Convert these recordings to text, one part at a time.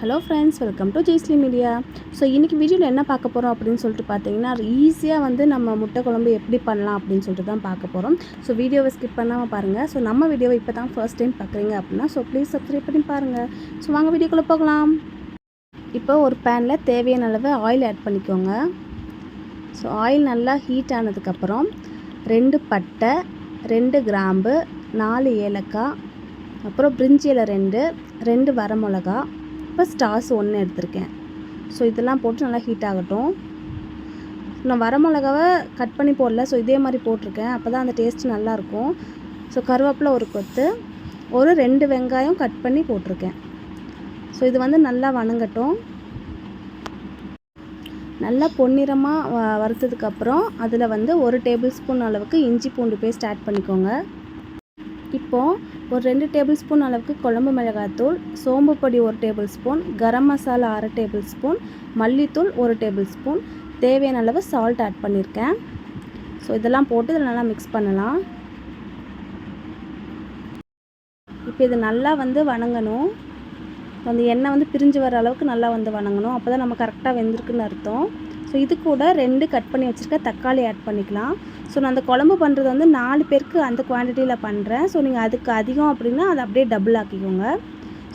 Hello friends welcome to ஜெய்ஸ்லி media so இன்றைக்கி வீடியோவில் என்ன பார்க்க போகிறோம் அப்படின்னு சொல்லிட்டு பார்த்தீங்கன்னா ஈஸியாக வந்து நம்ம முட்டை குழம்பு எப்படி பண்ணலாம் அப்படின்னு சொல்லிட்டு தான் பார்க்க போகிறோம் ஸோ வீடியோவை ஸ்கிப் பண்ணாமல் பாருங்கள் ஸோ நம்ம வீடியோவை இப்போ தான் ஃபர்ஸ்ட் டைம் பார்க்குறீங்க அப்படின்னா ஸோ ப்ளீஸ் சப்ஸ்கிரைப் பண்ணி பாருங்கள் ஸோ வாங்க வீடியோக்குள்ளே போகலாம். இப்போ ஒரு பேனில் தேவையான அளவு ஆயில் ஆட் பண்ணிக்கோங்க. ஸோ ஆயில் நல்லா ஹீட் ஆனதுக்கப்புறம் ரெண்டு பட்டை ரெண்டு கிராம்பு நாலு ஏலக்காய் அப்புறம் பிரிஞ்சி இலை ரெண்டு ரெண்டு வரமிளகா இப்போ ஸ்டார்ஸ் ஒன்று எடுத்திருக்கேன். ஸோ இதெல்லாம் போட்டு நல்லா ஹீட் ஆகட்டும். நான் வரமிளகாவை கட் பண்ணி போடல. ஸோ இதே மாதிரி போட்டிருக்கேன். அப்போ தான் அந்த டேஸ்ட் நல்லாயிருக்கும் ஸோ கருவேப்பிலை ஒரு கொத்து ஒரு ரெண்டு வெங்காயம் கட் பண்ணி போட்டிருக்கேன். ஸோ இது வந்து நல்லா வணங்கட்டும். நல்லா பொன்னிறமாக வ வறுத்ததுக்கப்புறம் அதில் வந்து ஒரு டேபிள் ஸ்பூன் அளவுக்கு இஞ்சி பூண்டு பேஸ்ட் ஆட் பண்ணிக்கோங்க. இப்போது ஒரு ரெண்டு டேபிள் ஸ்பூன் அளவுக்கு குழம்பு மிளகாத்தூள் சோம்பு பொடி ஒரு டேபிள் ஸ்பூன் கரம் மசாலா அரை டேபிள் ஸ்பூன் மல்லித்தூள் ஒரு டேபிள் ஸ்பூன் தேவையான அளவு சால்ட் ஆட் பண்ணியிருக்கேன் ஸோ இதெல்லாம் போட்டு இதில் நல்லா மிக்ஸ் பண்ணலாம். இப்போ இது நல்லா வந்து வணங்கணும். அந்த எண்ணெய் வந்து பிரிஞ்சு வர அளவுக்கு நல்லா வந்து வணங்கணும். அப்போ தான் நம்ம கரெக்டாக வெந்திருக்குன்னு அர்த்தம். ஸோ இது கூட ரெண்டு கட் பண்ணி வச்சுருக்க தக்காளி ஆட் பண்ணிக்கலாம். ஸோ நான் அந்த குழம்பு பண்ணுறது வந்து நாலு பேருக்கு அந்த குவான்டிட்டியில் பண்ணுறேன் ஸோ நீங்கள் அதுக்கு அதிகம் அப்படின்னா அதை அப்படியே டபுள் ஆக்கிக்கோங்க.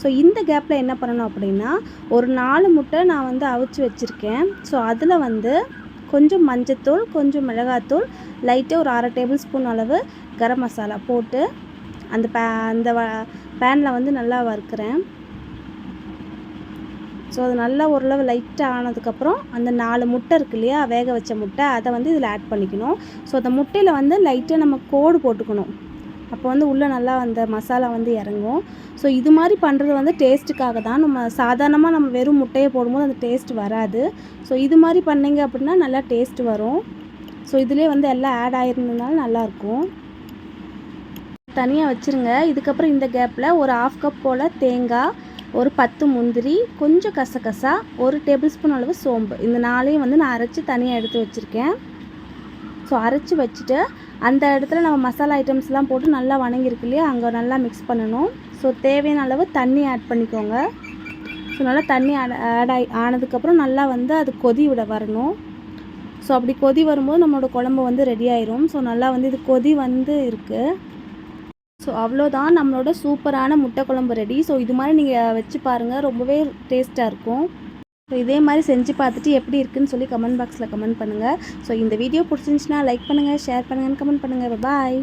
ஸோ இந்த கேப்பில் என்ன பண்ணணும் அப்படின்னா ஒரு நாலு முட்டை நான் வந்து அவிச்சு வச்சுருக்கேன். ஸோ அதில் வந்து கொஞ்சம் மஞ்சத்தூள் கொஞ்சம் மிளகாத்தூள் லைட்டாக ஒரு அரை டேபிள் ஸ்பூன் அளவு கரம் மசாலா போட்டு அந்த பே அந்த பேனில் வந்து நல்லா வறுக்கிறேன். ஸோ அது நல்லா ஓரளவு லைட்டாக ஆனதுக்கப்புறம் அந்த நாலு முட்டை இருக்கு இல்லையா வேக வச்ச முட்டை அதை வந்து இதில் ஆட் பண்ணிக்கணும். ஸோ அந்த முட்டையில் வந்து லைட்டாக நம்ம கோடு போட்டுக்கணும். அப்போ வந்து உள்ளே நல்லா அந்த மசாலா வந்து இறங்கும். ஸோ இது மாதிரி பண்ணுறது வந்து டேஸ்ட்டுக்காக தான். நம்ம சாதாரணமாக நம்ம வெறும் முட்டையை போடும்போது அந்த டேஸ்ட் வராது. ஸோ இது மாதிரி பண்ணிங்க அப்படின்னா நல்லா டேஸ்ட் வரும். ஸோ இதிலே வந்து எல்லாம் ஆட் ஆகிருந்ததுனால நல்லாயிருக்கும் தனியாக வச்சுருங்க. இதுக்கப்புறம் இந்த கேப்பில் ஒரு ஆஃப் கப் போல் தேங்காய் ஒரு பத்து முந்திரி கொஞ்சம் கசகசா ஒரு டேபிள் ஸ்பூன் அளவு சோம்பு. இந்த நாளையும் வந்து நான் அரைச்சி தனியாக எடுத்து வச்சுருக்கேன். ஸோ அரைச்சி வச்சுட்டு அந்த இடத்துல நம்ம மசாலா ஐட்டம்ஸ்லாம் போட்டு நல்லா வணங்கியிருக்கு இல்லையா? அங்கே நல்லா மிக்ஸ் பண்ணணும். ஸோ தேவையான அளவு தண்ணி ஆட் பண்ணிக்கோங்க. ஸோ நல்லா தண்ணி ஆட் ஆட் ஆகி ஆனதுக்கப்புறம் நல்லா வந்து அது கொதி விட வரணும். ஸோ அப்படி கொதி வரும்போது நம்மளோட குழம்பு வந்து ரெடி ஆயிரும். ஸோ நல்லா வந்து இது கொதி வந்து இருக்குது ஸோ அவ்வளோதான் நம்மளோட சூப்பரான முட்டை குழம்பு ரெடி ஸோ இது மாதிரி நீங்கள் வச்சு பாருங்கள் ரொம்பவே டேஸ்ட்டாக இருக்கும். ஸோ இதே மாதிரி செஞ்சு பார்த்துட்டு எப்படி இருக்குன்னு சொல்லி கமெண்ட் பாக்ஸில் கமெண்ட் பண்ணுங்கள் ஸோ இந்த வீடியோ பிடிச்சிருந்துச்சின்னா லைக் பண்ணுங்கள் ஷேர் பண்ணுங்கன்னு கமெண்ட் பண்ணுங்கள் பாய்